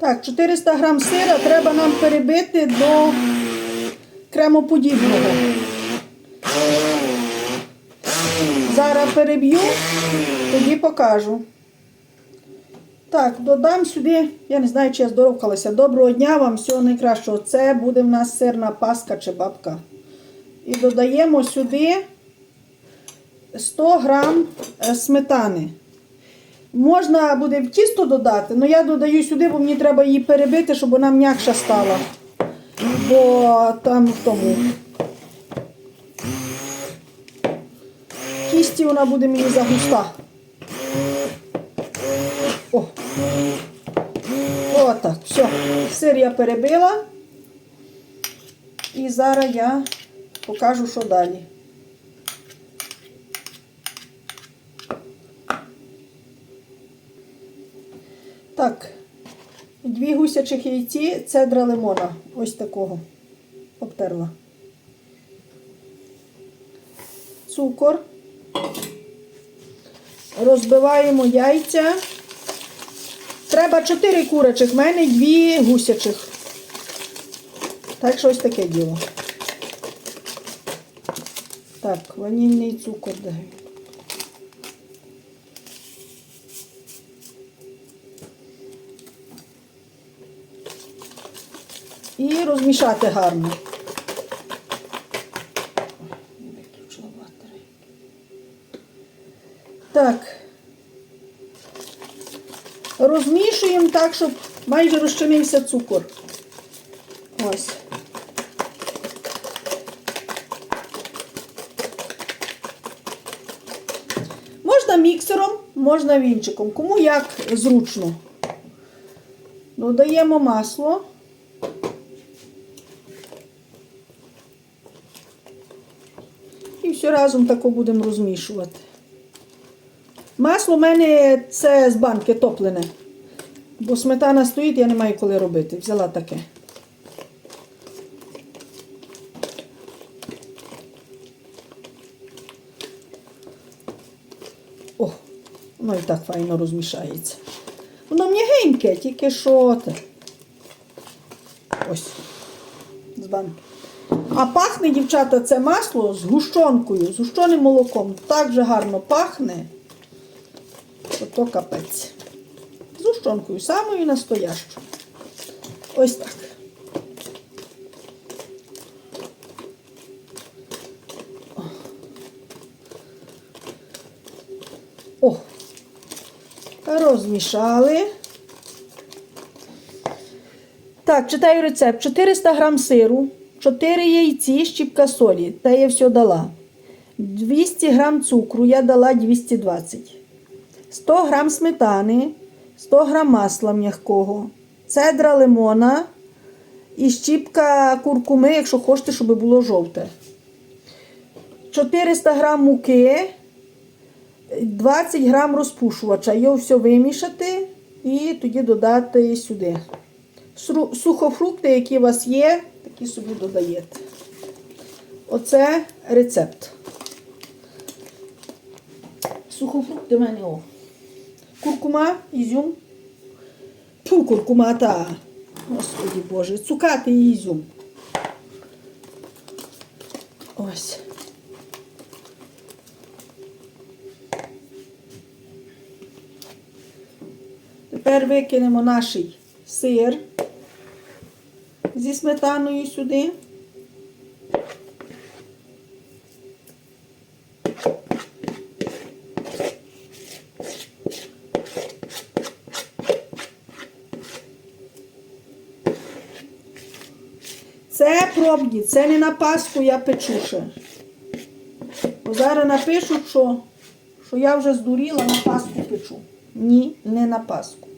Так, 400 грам сира треба нам перебити до кремоподібного. Зараз переб'ю, тоді покажу. Так, додам сюди, я не знаю, чи я здоровкалася. Доброго дня вам, всього найкращого. Це буде в нас сирна паска чи бабка. І додаємо сюди 100 грам е, сметани. Можна буде в тісто додати, але я додаю сюди, бо мені треба її перебити, щоб вона м'якша стала. Бо там в тому. В тісті вона буде мені загуста. О. Отак, все. Сир я перебила. І зараз я покажу, що далі. Так, дві гусячих яйці, цедра лимона. Ось такого. Обтерла. Цукор. Розбиваємо яйця. Треба 4 куричих, в мене 2 гусячих. Так що ось таке діло. Так, ванільний цукор даю. І розмішати гарно. Так. Розмішуємо так, щоб майже розчинився цукор. Ось. Можна міксером, можна вінчиком. Кому як зручно. Додаємо масло. І разом тако будемо розмішувати. Масло в мене це з банки топлене. Бо сметана стоїть, я не маю коли робити. Взяла таке. О, воно і так файно розмішається. Воно м'ягеньке, тільки що. Ось. З банки. А пахне, дівчата, це масло з гущонкою, з гущоним молоком. Так же гарно пахне. Ото капець. З гущонкою, самою настоящою. Ось так. О, розмішали. Так, читаю рецепт. 400 грам сиру, 4 яйці, щіпка солі. Та я все дала. 200 грам цукру, я дала 220. 100 грам сметани, 100 грам масла м'якого, цедра лимона і щіпка куркуми, якщо хочете, щоб було жовте. 400 грам муки, 20 грам розпушувача. Його все вимішати і тоді додати сюди. Сухофрукти, які у вас є, такі собі додаєте. Оце рецепт. Сухофрукти в мене о. Куркума, ізюм. Ту куркума та. Господи Боже, цукати і ізюм. Ось. Тепер викинемо наш сир сметаною сюди. Це пробні, це не на Пасху я печу ще. Бо зараз напишуть, що, що я вже здуріла на Пасху печу. Ні, не на Пасху.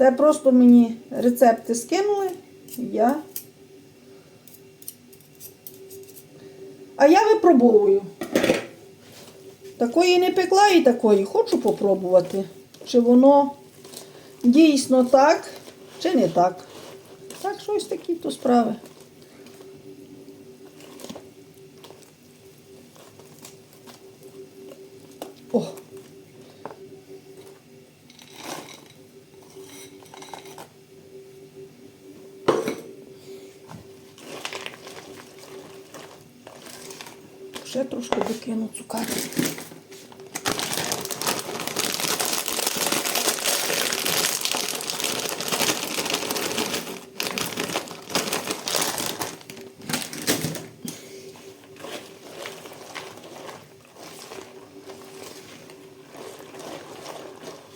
Це просто мені рецепти скинули. Я. А я випробовую. Такої не пекла і такої. Хочу попробувати. Чи воно дійсно так, чи не так. Так, щось такі то справи. Ще трошки докину цукати.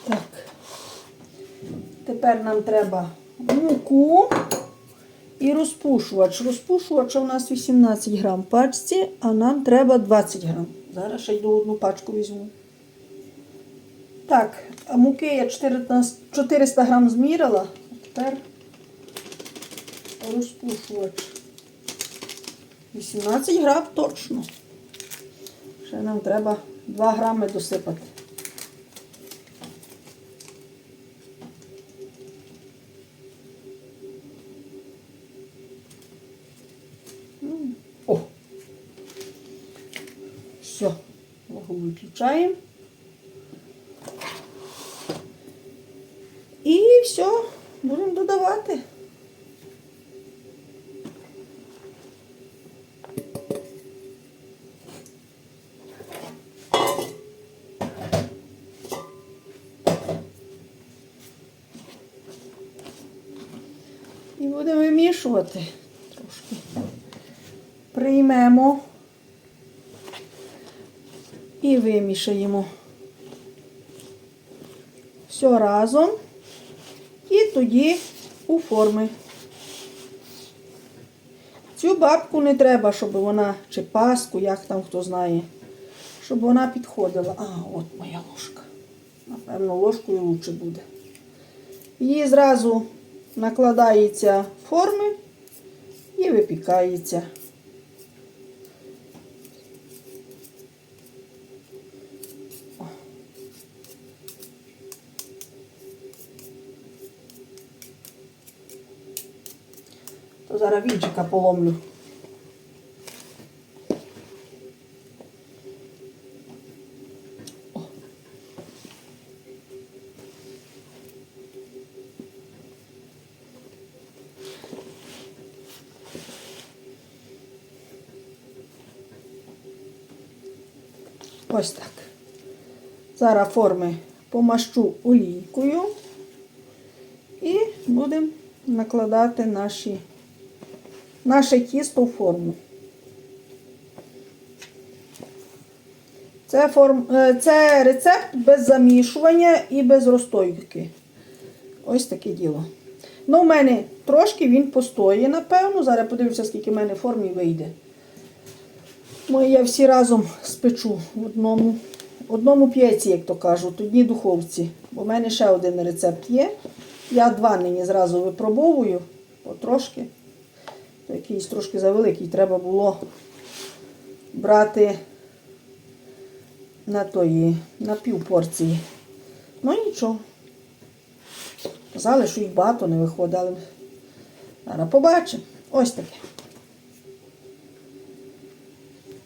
Так. Тепер нам треба муку і розпушувач. Розпушувача у нас 18 грам пачці, а нам треба 20 грам. Зараз ще йду одну пачку візьму. Так, муки я 400 грам змірила. Тепер розпушувач. 18 грам точно. Ще нам треба 2 грами досипати. О! Все, виключаємо. І все, будемо додавати. І будемо вимішувати трошки приймемо і вимішаємо все разом і тоді у форми. Цю бабку не треба, щоб вона, чи паску, як там хто знає, щоб вона підходила. А, от моя ложка. Напевно, ложкою лучше буде. Її зразу накладається в форми і випікається. Зараз вінчика поломлю. Ось так. Зараз форми помащу олійкою і будемо накладати наші, наше тісто в форму. Це, форм, е, це рецепт без замішування і без розстойки. Ось таке діло. Ну, в мене трошки він постоїть, напевно. Зараз подивлюся, скільки в мене формі вийде. Ну, я всі разом спечу в одному, одному п'єці, як то кажуть, одній духовці. Бо в мене ще один рецепт є. Я два нині зразу випробовую, потрошки. Якийсь трошки завеликий. Треба було брати на тої, на пів порції. Ну нічого. Казали, що їх багато не виходить, але зараз побачимо. Ось таке.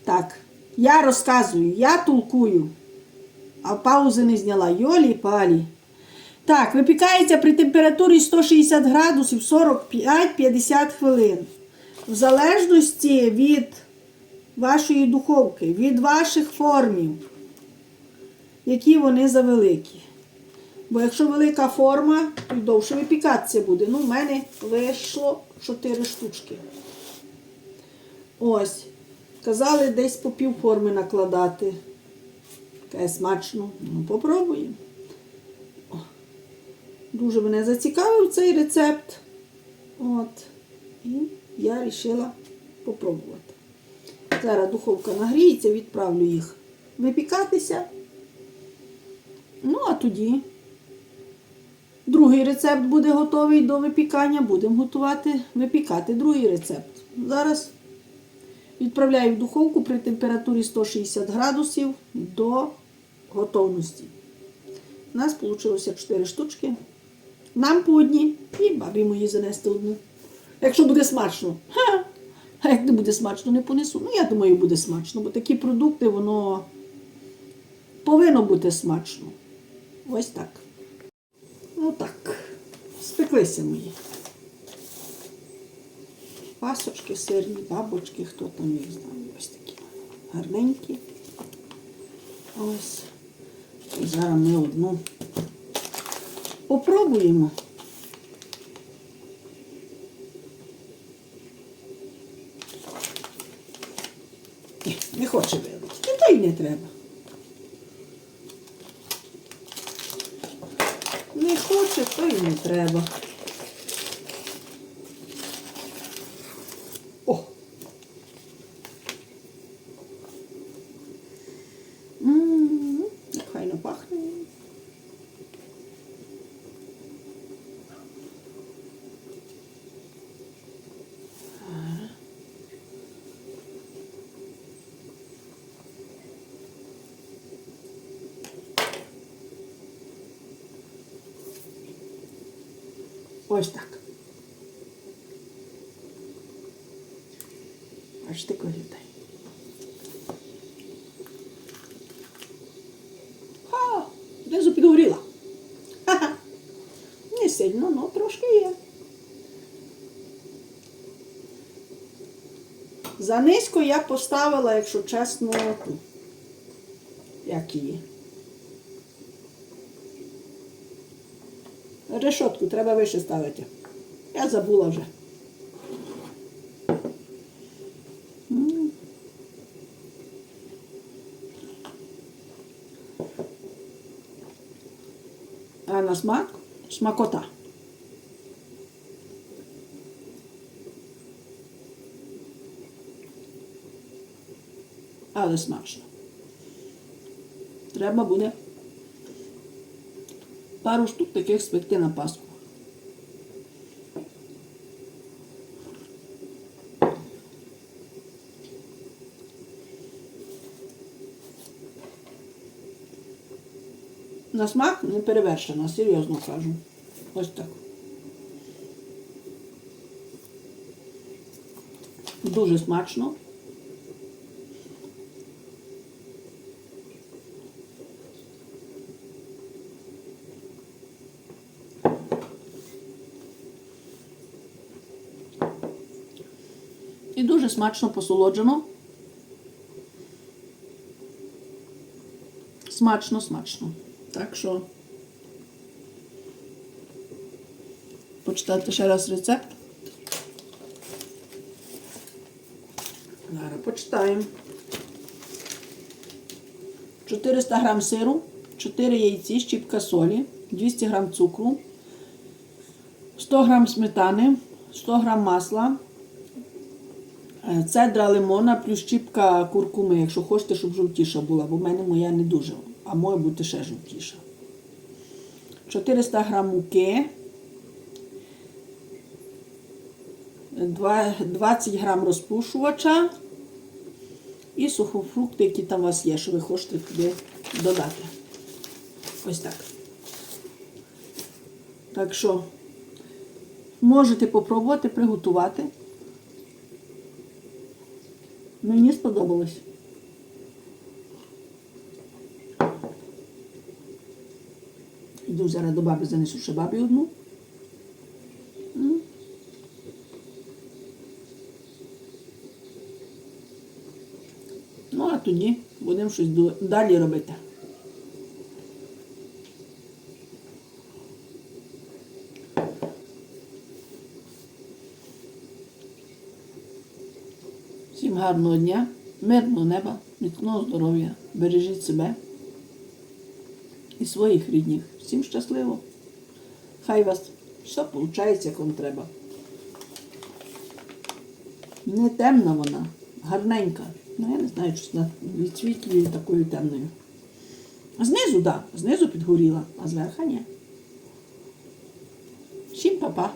Так, я розказую, я толкую, а паузи не зняла. Йолі палі. Так, випікається при температурі 160 градусів 45-50 хвилин. В залежності від вашої духовки, від ваших формів, які вони завеликі. Бо якщо велика форма, то довше випікатися буде. Ну, в мене вийшло 4 штучки. Ось. Казали десь по пів форми накладати. Таке смачно. Ну, попробуємо. Дуже мене зацікавив цей рецепт. От. І я вирішила попробувати. Зараз духовка нагріється, відправлю їх випікатися. Ну, а тоді другий рецепт буде готовий до випікання. Будемо готувати, випікати другий рецепт. Зараз відправляю в духовку при температурі 160 градусів до готовності. У нас вийшло 4 штучки. Нам по одній і бабі мої занести одну. Якщо буде смачно. Ха! А як не буде смачно, не понесу. Ну, я думаю, буде смачно, бо такі продукти, воно повинно бути смачно. Ось так. Ну так. Спеклися мої. Пасочки, сирні, бабочки, хто там їх знає. Ось такі. гарненькі. Ось. І зараз ми одну попробуємо. Ні, Не хоче вилучити, то й не треба. Не хоче, то й не треба. О! М, як Хайно пахне. Ось так. Аж ти виглядає. Ха! Знизу підгоріла. Ха-ха. Не сильно, але трошки є. За низько я поставила, якщо чесно, ту. Як її. Решотку треба вище ставити. Я забула вже. А на смак смакота. Але смачно. Треба буде пару штук таких спекти на паску. На смак не перевершено, серйозно кажу. Ось так. Дуже смачно. І дуже смачно посолоджено. Смачно, смачно. Так що почитати ще раз рецепт. Зараз почитаємо. 400 грам сиру, 4 яйці, щіпка солі, 200 грам цукру, 100 грам сметани, 100 грам масла, цедра лимона плюс щіпка куркуми, якщо хочете, щоб жовтіша була, бо в мене моя не дуже, а може бути ще жовтіша. 400 грам муки, 20 грам розпушувача і сухофрукти, які там у вас є, що ви хочете туди додати. Ось так. Так що можете попробувати приготувати. Мені сподобалось. Йду зараз до баби, занесу ще бабі одну. Ну, а тоді будемо щось далі робити. Всім гарного дня, мирного неба, міцного здоров'я. Бережіть себе і своїх рідних. Всім щасливо. Хай вас все виходить, як вам треба. Не темна вона, гарненька. Ну, я не знаю, чи вона відсвітлює такою темною. Знизу, так, да, знизу підгоріла, а зверху ні. Всім па-па.